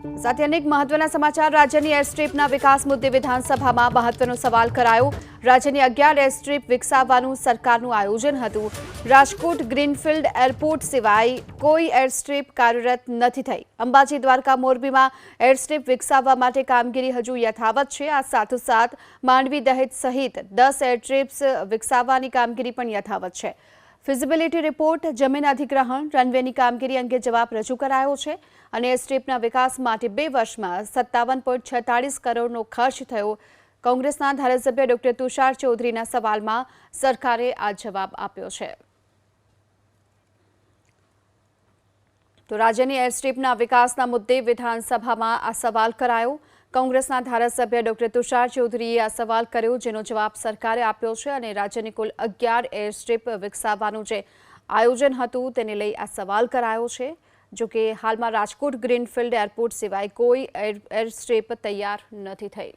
સાથે અનેક મહત્વના સમાચાર. રાજ્યની એરસ્ટ્રીપના વિકાસ મુદ્દે વિધાનસભામાં મહત્વનો સવાલ કરાયો. રાજ્યની અગિયાર એરસ્ટ્રીપ વિકસાવવાનું સરકારનું આયોજન હતું. રાજકોટ ગ્રીનફિલ્ડ એરપોર્ટ સિવાય કોઈ એરસ્ટ્રીપ કાર્યરત નથી થઈ. અંબાજી, દ્વારકા, મોરબીમાં એરસ્ટ્રીપ વિકસાવવા માટે કામગીરી હજુ યથાવત છે. આ સાથોસાથ માંડવી દહેજ સહિત દસ એરસ્ટ્રીપ્સ વિકસાવવાની કામગીરી પણ યથાવત છે. ફિઝિબિલિટી રિપોર્ટ જમીન અધિગ્રહણ રનવેની કામગીરી અંગે જવાબ રજૂ કરાયો છે અને સ્ટ્રીપના વિકાસ માટે બે વર્ષમાં સત્તાવન કરોડનો ખર્ચ થયો. કોંગ્રેસના ધારાસભ્ય ડોક્ટર તુષાર ચૌધરીના સવાલમાં સરકારે આ જવાબ આપ્યો છે. તો રાજ્યની એરસ્ટ્રીપના વિકાસના મુદ્દે વિધાનસભામાં આ સવાલ કરાયો. કોંગ્રેસના ધારાસભ્ય ડોક્ટર તુષાર ચૌધરીએ આ સવાલ કર્યો, જેનો જવાબ સરકારે આપ્યો છે અને રાજ્યની કુલ અગિયાર એર સ્ટ્રીપ વિકસાવવાનું જે આયોજન હતું તેને લઈ આ સવાલ કરાયો છે. જો કે હાલમાં રાજકોટ ગ્રીનફિલ્ડ એરપોર્ટ સિવાય કોઈ એર સ્ટ્રીપ તૈયાર નથી થઈ.